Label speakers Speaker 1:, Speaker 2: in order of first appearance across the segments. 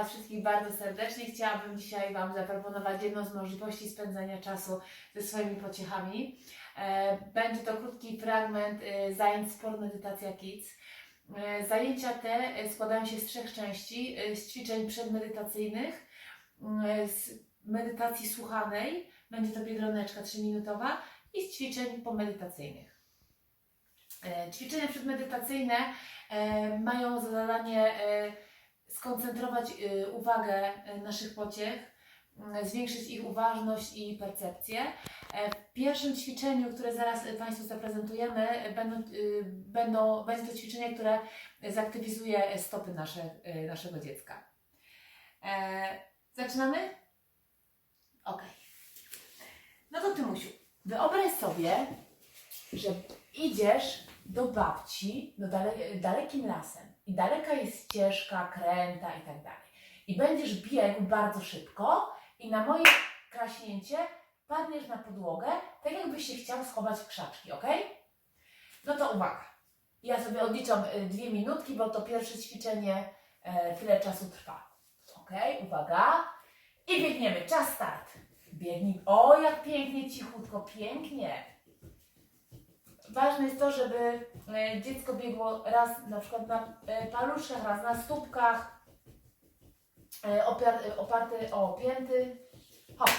Speaker 1: Was wszystkich bardzo serdecznie. Chciałabym dzisiaj Wam zaproponować jedną z możliwości spędzania czasu ze swoimi pociechami. E, Będzie to krótki fragment e, zajęć Sport Medytacja Kids. E, Zajęcia te składają się z trzech części. Z ćwiczeń przedmedytacyjnych, e, z medytacji słuchanej, będzie to biedroneczka 3-minutowa i z ćwiczeń pomedytacyjnych. Ćwiczenia przedmedytacyjne mają za zadanie skoncentrować e, uwagę e, naszych pociech, m, zwiększyć ich uważność i percepcję. E, W pierwszym ćwiczeniu, które zaraz e, Państwu zaprezentujemy, będą, będą, będzie to ćwiczenie, które zaktywizuje stopy nasze, naszego dziecka. E, Zaczynamy? Ok. No to Tymusiu, wyobraź sobie, że idziesz do babci, do dale, dalekim lasem i daleka jest ścieżka, kręta i tak dalej. I będziesz biegł bardzo szybko i na moje kraśnięcie padniesz na podłogę, tak jakbyś się chciał schować w krzaczki, ok? No to uwaga. Ja sobie odliczam y, dwie minutki, bo to pierwsze ćwiczenie e, tyle czasu trwa. Ok, uwaga. I biegniemy. Czas start. Biegnij. O, jak pięknie, cichutko, pięknie. Ważne jest to, żeby e, dziecko biegło raz na przykład na e, paluszkach, raz na stópkach, e, oparte o pięty. Hop.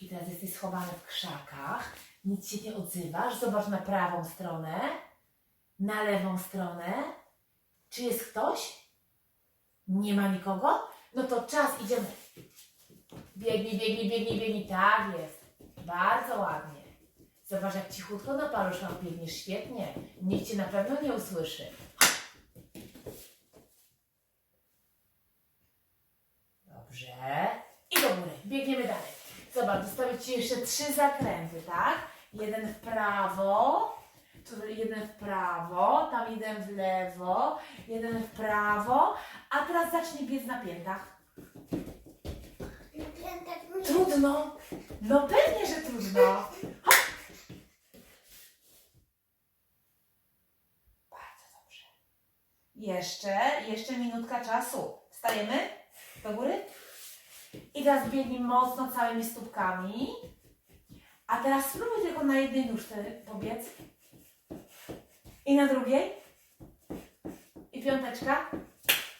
Speaker 1: I teraz jesteś schowany w krzakach, nic się nie odzywasz. Zobacz na prawą stronę, na lewą stronę. Czy jest ktoś? Nie ma nikogo? No to czas, idziemy. Biegnij, biegnij, biegnij, biegnij. Tak jest. Bardzo ładnie. Zobacz, jak cichutko na paluszkach biegniesz. Świetnie. Nikt Cię na pewno nie usłyszy. Dobrze. I do góry. Biegniemy dalej. Zobacz, zostawię Ci jeszcze trzy zakręty, tak? Jeden w prawo, tu jeden w prawo, tam jeden w lewo, jeden w prawo, a teraz zacznij biec na piętach. Trudno. No pewnie, że trudno. Hop. Bardzo dobrze. Jeszcze, jeszcze minutka czasu. Wstajemy do góry. I teraz biegnij mocno całymi stópkami. A teraz spróbuj tylko na jednej nóżce pobiec. I na drugiej. I piąteczka.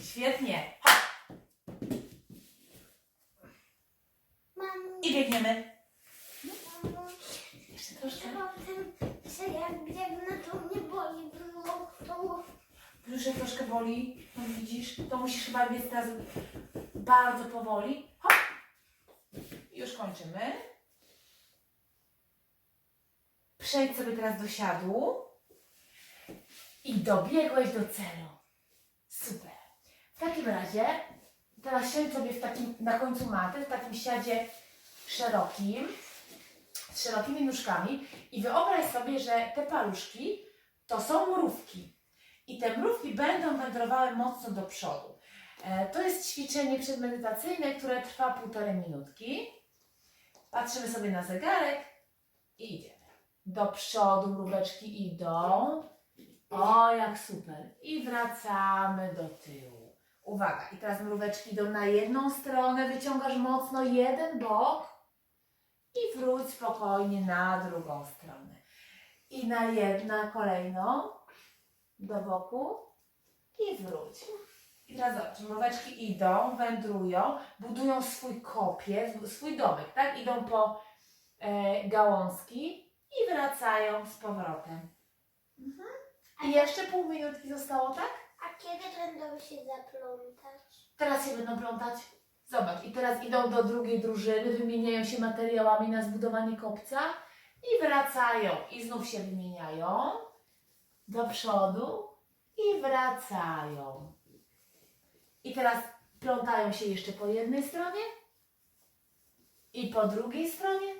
Speaker 1: Świetnie. Hop. I biegniemy. Troszkę.
Speaker 2: potem, że jak biegnę, to mnie boli brzuch, to
Speaker 1: Brzuszek troszkę boli, no widzisz, to musisz chyba biec teraz bardzo powoli. Hop! Już kończymy. Przejdź sobie teraz do siadu i dobiegłeś do celu. Super. W takim razie teraz siedź sobie w takim, na końcu maty, w takim siadzie szerokim, z szerokimi nóżkami i wyobraź sobie, że te paluszki to są mrówki. I te mrówki będą wędrowały mocno do przodu. E, To jest ćwiczenie przedmedytacyjne, które trwa półtorej minutki. Patrzymy sobie na zegarek i idziemy. Do przodu mróweczki idą. O, jak super. I wracamy do tyłu. Uwaga, i teraz mróweczki idą na jedną stronę, wyciągasz mocno jeden bok i wróć spokojnie na drugą stronę. I na jedna kolejną do boku i wróć. I teraz zobacz, mróweczki idą, wędrują, budują swój kopiec, swój domek, tak? Idą po e, gałązki i wracają z powrotem. Mhm. I jeszcze pół minutki zostało, tak?
Speaker 2: A kiedy będą się zaplątać?
Speaker 1: Teraz się będą plątać. Zobacz, i teraz idą do drugiej drużyny, wymieniają się materiałami na zbudowanie kopca i wracają. I znów się wymieniają do przodu i wracają. I teraz plątają się jeszcze po jednej stronie i po drugiej stronie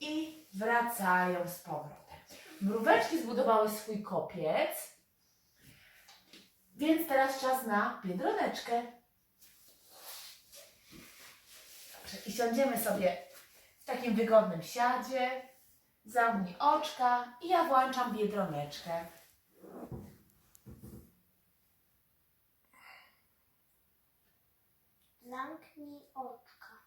Speaker 1: i wracają z powrotem. Mróweczki zbudowały swój kopiec, więc teraz czas na biedroneczkę. I siądziemy sobie w takim wygodnym siadzie, zamknij oczka i ja włączam biedroneczkę.
Speaker 2: Zamknij oczka.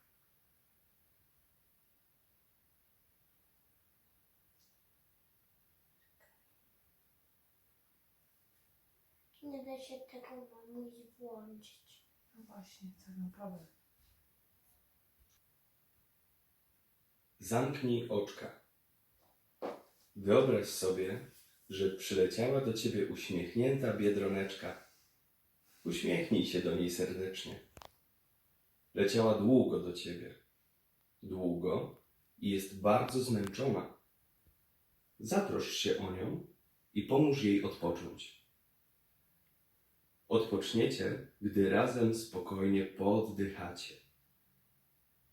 Speaker 2: Nie da się tego mamuś włączyć.
Speaker 1: No właśnie, to problem.
Speaker 3: Zamknij oczka. Wyobraź sobie, że przyleciała do ciebie uśmiechnięta biedroneczka. Uśmiechnij się do niej serdecznie. Leciała długo do ciebie. Długo i jest bardzo zmęczona. Zatroszcz się o nią i pomóż jej odpocząć. Odpoczniecie, gdy razem spokojnie pooddychacie.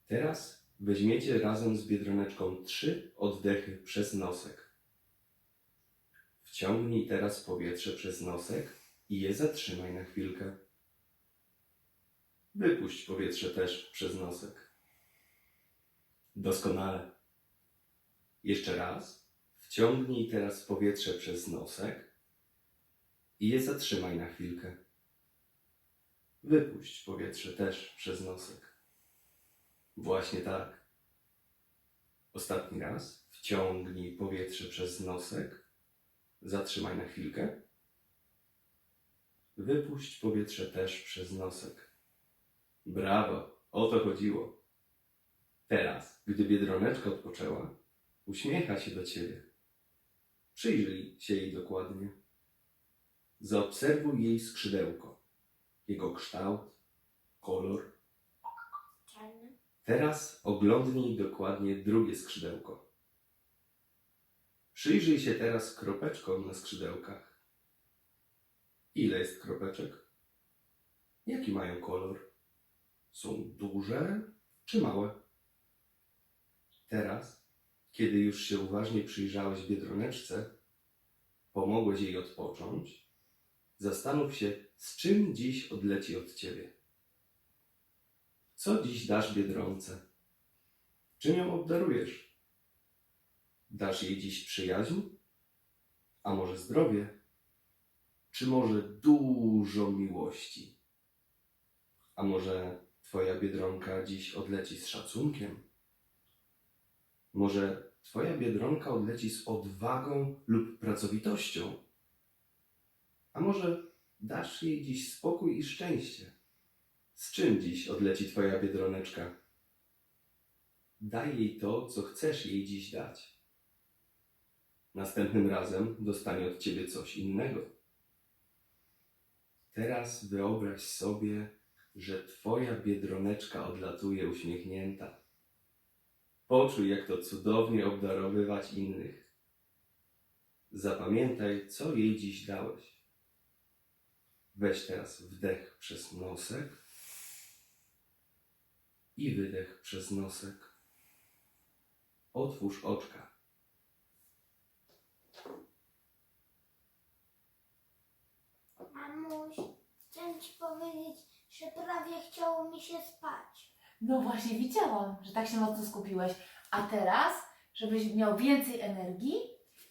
Speaker 3: Teraz weźmiecie razem z biedroneczką trzy oddechy przez nosek. Wciągnij teraz powietrze przez nosek i je zatrzymaj na chwilkę. Wypuść powietrze też przez nosek. Doskonale. Jeszcze raz. Wciągnij teraz powietrze przez nosek i je zatrzymaj na chwilkę. Wypuść powietrze też przez nosek. Właśnie tak. Ostatni raz. Wciągnij powietrze przez nosek. Zatrzymaj na chwilkę. Wypuść powietrze też przez nosek. Brawo, o to chodziło. Teraz, gdy biedroneczka odpoczęła, uśmiecha się do ciebie. Przyjrzyj się jej dokładnie. Zaobserwuj jej skrzydełko, jego kształt, kolor. Teraz oglądnij dokładnie drugie skrzydełko. Przyjrzyj się teraz kropeczkom na skrzydełkach. Ile jest kropeczek? Jaki mają kolor? Są duże czy małe? Teraz, kiedy już się uważnie przyjrzałeś biedroneczce, pomogłeś jej odpocząć, zastanów się, z czym dziś odleci od ciebie. Co dziś dasz Biedronce? Czym ją obdarujesz? Dasz jej dziś przyjaźń? A może zdrowie? Czy może dużo miłości? A może Twoja Biedronka dziś odleci z szacunkiem? Może Twoja Biedronka odleci z odwagą lub pracowitością? A może dasz jej dziś spokój i szczęście? Z czym dziś odleci Twoja biedroneczka? Daj jej to, co chcesz jej dziś dać. Następnym razem dostanie od Ciebie coś innego. Teraz wyobraź sobie, że Twoja biedroneczka odlatuje uśmiechnięta. Poczuj, jak to cudownie obdarowywać innych. Zapamiętaj, co jej dziś dałeś. Weź teraz wdech przez nosek i wydech przez nosek. Otwórz oczka.
Speaker 2: Mamuś, chciałem ci powiedzieć, że prawie chciało mi się spać.
Speaker 1: No właśnie, widziałam, że tak się mocno skupiłeś. A teraz, żebyś miał więcej energii,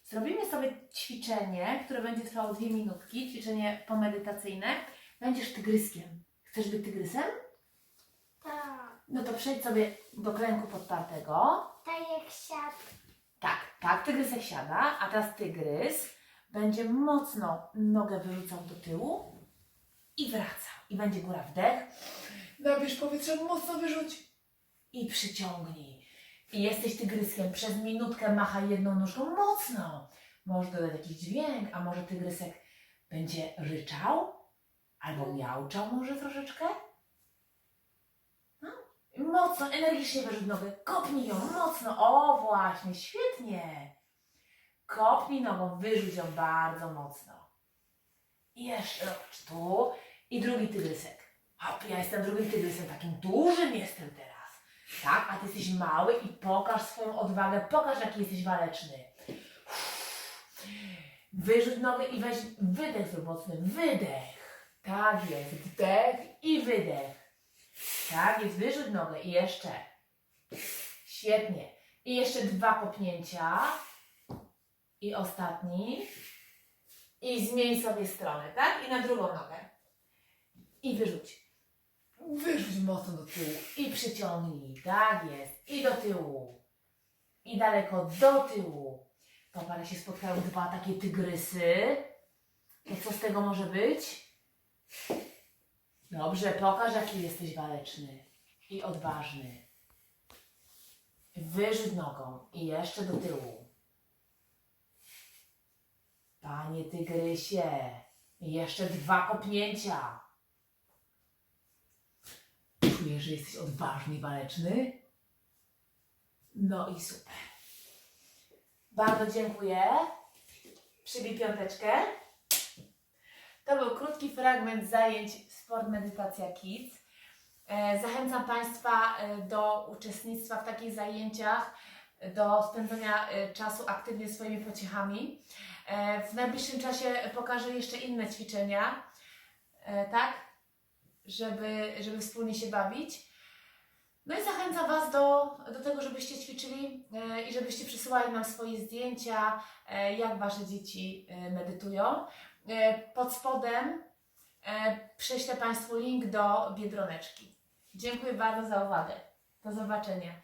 Speaker 1: zrobimy sobie ćwiczenie, które będzie trwało dwie minutki, ćwiczenie pomedytacyjne. Będziesz tygryskiem. Chcesz być tygrysem? No to przejdź sobie do klęku podpartego.
Speaker 2: tak jak.
Speaker 1: Tak, tak, tygrysek siada, a teraz tygrys będzie mocno nogę wyrzucał do tyłu i wracał. I będzie góra wdech. Nabierz powietrze, mocno wyrzuć i przyciągnij. I jesteś tygryskiem, przez minutkę machaj jedną nóżką mocno. Możesz dodać jakiś dźwięk, a może tygrysek będzie ryczał albo miauczał może troszeczkę. No. Mocno, energicznie wyrzuć nogę, kopnij ją mocno. O, właśnie, świetnie. Kopnij nogą, wyrzuć ją bardzo mocno. I jeszcze zobacz tu. I drugi tygrysek. Hop, ja jestem drugim tygrysem, takim dużym jestem teraz. Tak, a ty jesteś mały i pokaż swoją odwagę, pokaż jaki jesteś waleczny. Wyrzuć nogę i weź wydech mocny, wydech. Tak jest, wdech i wydech. Tak jest, wyrzuć nogę i jeszcze. Świetnie. I jeszcze dwa kopnięcia. I ostatni. I zmień sobie stronę, tak? I na drugą nogę. I wyrzuć. Wyrzuć mocno do tyłu i przyciągnij. Tak jest. I do tyłu. I daleko do tyłu. To parę się spotkają dwa takie tygrysy. To co z tego może być? Dobrze, pokaż jaki jesteś waleczny i odważny. Wyrzuć nogą i jeszcze do tyłu. Panie tygrysie, jeszcze dwa kopnięcia. Czujesz, że jesteś odważny i waleczny? No i super. Bardzo dziękuję. Przybij piąteczkę. To był krótki fragment zajęć Sport Medytacja Kids. E, Zachęcam Państwa e, do uczestnictwa w takich zajęciach, do spędzania e, czasu aktywnie swoimi pociechami. W najbliższym czasie pokażę jeszcze inne ćwiczenia, tak? Żeby, żeby wspólnie się bawić. No i zachęcam Was do, do tego, żebyście ćwiczyli i żebyście przysyłali nam swoje zdjęcia, jak Wasze dzieci medytują. E, Pod spodem e, prześlę Państwu link do Biedroneczki. Dziękuję bardzo za uwagę. Do zobaczenia.